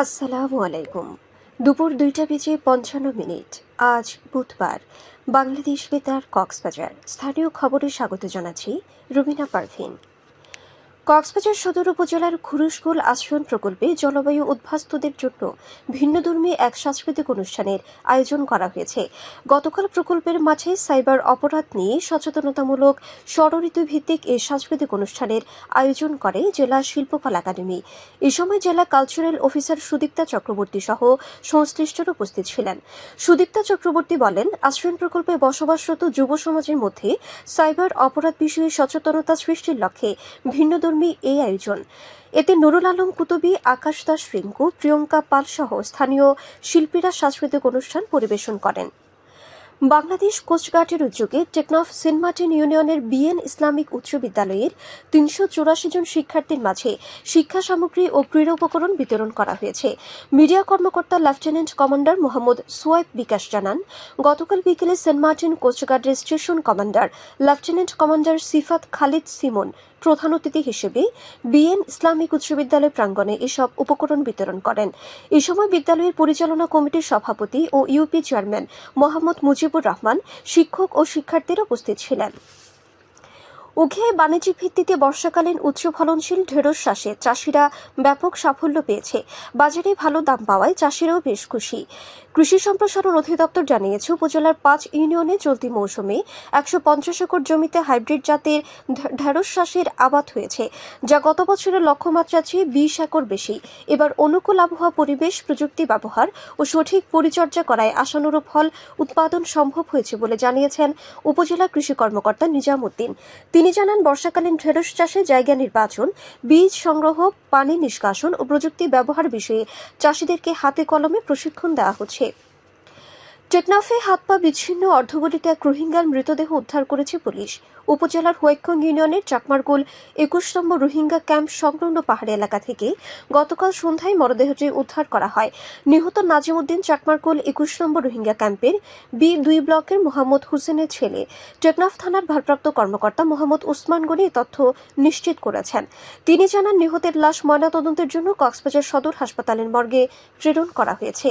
আসসালামু আলাইকুম। দুপুর দুইটা বেজে পঞ্চান্ন মিনিট। আজ বুধবার। বাংলাদেশ বেতার কক্সবাজার। স্থানীয় খবরে স্বাগত জানাচ্ছি রুবিনা পারভিন। কক্সবাজার সদর উপজেলার খুরুশকুল আশ্রয়ণ প্রকল্পে জলবায়ু উদ্ভাস্তদের জন্য ভিন্নধর্মী এক সাংস্কৃতিক অনুষ্ঠানের আয়োজন করা হয়েছে। গতকাল প্রকল্পের মাঝে সাইবার অপরাধ নিয়ে সচেতনতামূলক ষড়ঋতু ভিত্তিক এই সাংস্কৃতিক অনুষ্ঠানের আয়োজন করে জেলা শিল্পকলা একাডেমি। এ সময় জেলা কালচারাল অফিসার সুদীপ্তা চক্রবর্তী সহ সংশ্লিষ্টরা উপস্থিত ছিলেন। সুদীপ্তা চক্রবর্তী বলেন, আশ্রয়ণ প্রকল্পে বসবাসরত যুব সমাজের মধ্যে সাইবার অপরাধ বিষয়ে সচেতনতা সৃষ্টির লক্ষ্যে ভিন্নধর্মী এই আয়োজন এতে নুরুল আলম, কুতুবী, আকাশ দাস, রিঙ্কু, প্রিয়ঙ্কা পাল সহ স্থানীয় শিল্পীরা সাংস্কৃতিক অনুষ্ঠান পরিবেশন করেন। বাংলাদেশ কোস্টগার্ডের উদ্যোগে টেকনফ সেন্ট মার্টিন ইউনিয়নের বিএন ইসলামিক উচ্চ বিদ্যালয়ের তিনশো চুরাশি জন শিক্ষার্থীর মাঝে শিক্ষা সামগ্রী ও ক্রীড়া উপকরণ বিতরণ করা হয়েছে। মিডিয়া কর্মকর্তা লেফটেন্যান্ট কমান্ডার মোহাম্মদ সোয়াইব বিকাশ জানান, গতকাল বিকেলে Saint Martin কোস্টগার্ডের station commander lieutenant commander Sifat Khalid Simon প্রধান অতিথি হিসেবে বিএন ইসলামিক উচ্চ বিদ্যালয় প্রাঙ্গণে এসব উপকরণ বিতরণ করেন। এ সময় বিদ্যালয়ের পরিচালনা কমিটির সভাপতি ও ইউপি চেয়ারম্যান মোহাম্মদ মুজিবুর রহমান শিক্ষক ও শিক্ষার্থীরা উপস্থিত ছিলেন। উঘে বাণিজ্যিক ভিত্তিতে বর্ষাকালীন উচ্চ ফলনশীল ঢেঁড়স চাষে চাষিরা ব্যাপক সাফল্য পেয়েছে। বাজারে ভালো দাম পাওয়ায় চাষিরাও বেশ খুশি। কৃষি সম্প্রসারণ অধিদপ্তর জানিয়েছে, উপজেলার পাঁচ ইউনিয়নে চলতি মৌসুমে একশো পঞ্চাশ একর জমিতে হাইব্রিড জাতের ঢেঁড়স চাষের আবাদ হয়েছে, যা গত বছরের লক্ষ্যমাত্রা চেয়ে বিশ একর বেশি। এবার অনুকূল আবহাওয়া, পরিবেশ, প্রযুক্তি ব্যবহার ও সঠিক পরিচর্যা করায় আশানুরূপ ফল উৎপাদন সম্ভব হয়েছে বলে জানিয়েছেন উপজেলা কৃষি কর্মকর্তা নিজামুদ্দিন। তিনি জানান, বর্ষাকালীন ঢেঁড়স চাষে জায়গা নির্বাচন, বীজ সংগ্রহ, পানি নিষ্কাশন ও প্রযুক্তি ব্যবহার বিষয়ে চাষিদেরকে হাতে কলমে প্রশিক্ষণ দেওয়া হচ্ছে। টেকনাফে হাত পা বিচ্ছিন্ন অর্ধগঠিত এক রোহিঙ্গার মৃতদেহ উদ্ধার করেছে পুলিশ। উপজেলার হোয়েক্ষং ইউনিয়নের চাকমারগোল একুশ নম্বর রোহিঙ্গা ক্যাম্প সংলগ্ন পাহাড়ি এলাকা থেকে গতকাল সন্ধ্যায় মরদেহটি উদ্ধার করা হয়। নিহত নাজিমুদ্দিন চাকমারগোল একুশ নম্বর রোহিঙ্গা ক্যাম্পের বি দুই ব্লকের মোহাম্মদ হুসেনের ছেলে। টেকনাফ থানার ভারপ্রাপ্ত কর্মকর্তা মোহাম্মদ উসমান গনি তথ্য নিশ্চিত করেছেন। তিনি জানান, নিহতের লাশ ময়নাতদন্তের জন্য কক্সবাজার সদর হাসপাতালের মর্গে প্রেরণ করা হয়েছে।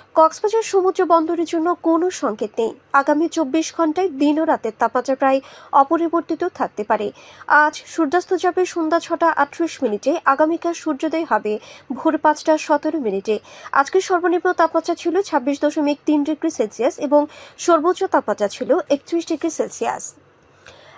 কক্সবাজার সমুদ্র বন্দরের জন্য কোনো সংকেত নেই। আগামী চব্বিশ ঘন্টায় দিন ও রাতের তাপমাত্রা প্রায় অপরিবর্তিত থাকতে পারে। আজ সূর্যাস্ত যাবে সন্ধ্যা ছটা আটত্রিশ মিনিটে, আগামীকাল সূর্যোদয় হবে ভোর পাঁচটা সতেরো মিনিটে। আজকের সর্বনিম্ন তাপমাত্রা ছিল ছাব্বিশ দশমিক তিন ডিগ্রি সেলসিয়াস এবং সর্বোচ্চ তাপমাত্রা ছিল একত্রিশ ডিগ্রি সেলসিয়াস।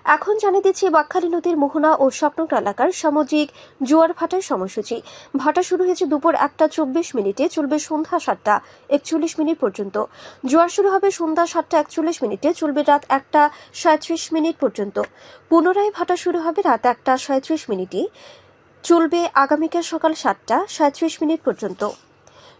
এখন জানিয়ে দিচ্ছি বাকখালী নদীর মোহনা ও স্বপ্নটা এলাকার সামুদ্রিক জোয়ার ভাটার সময়সূচি। ভাটা শুরু হয়েছে দুপুর একটা চব্বিশ মিনিটে, চলবে সন্ধ্যা সাতটা একচল্লিশ মিনিট পর্যন্ত। জোয়ার শুরু হবে সন্ধ্যা সাতটা একচল্লিশ মিনিটে, চলবে রাত একটা সাঁত্রিশ মিনিট পর্যন্ত। পুনরায় ভাটা শুরু হবে রাত একটা সাঁত্রিশ মিনিটে, চলবে আগামীকাল সকাল সাতটা সাঁত্রিশ মিনিট পর্যন্ত।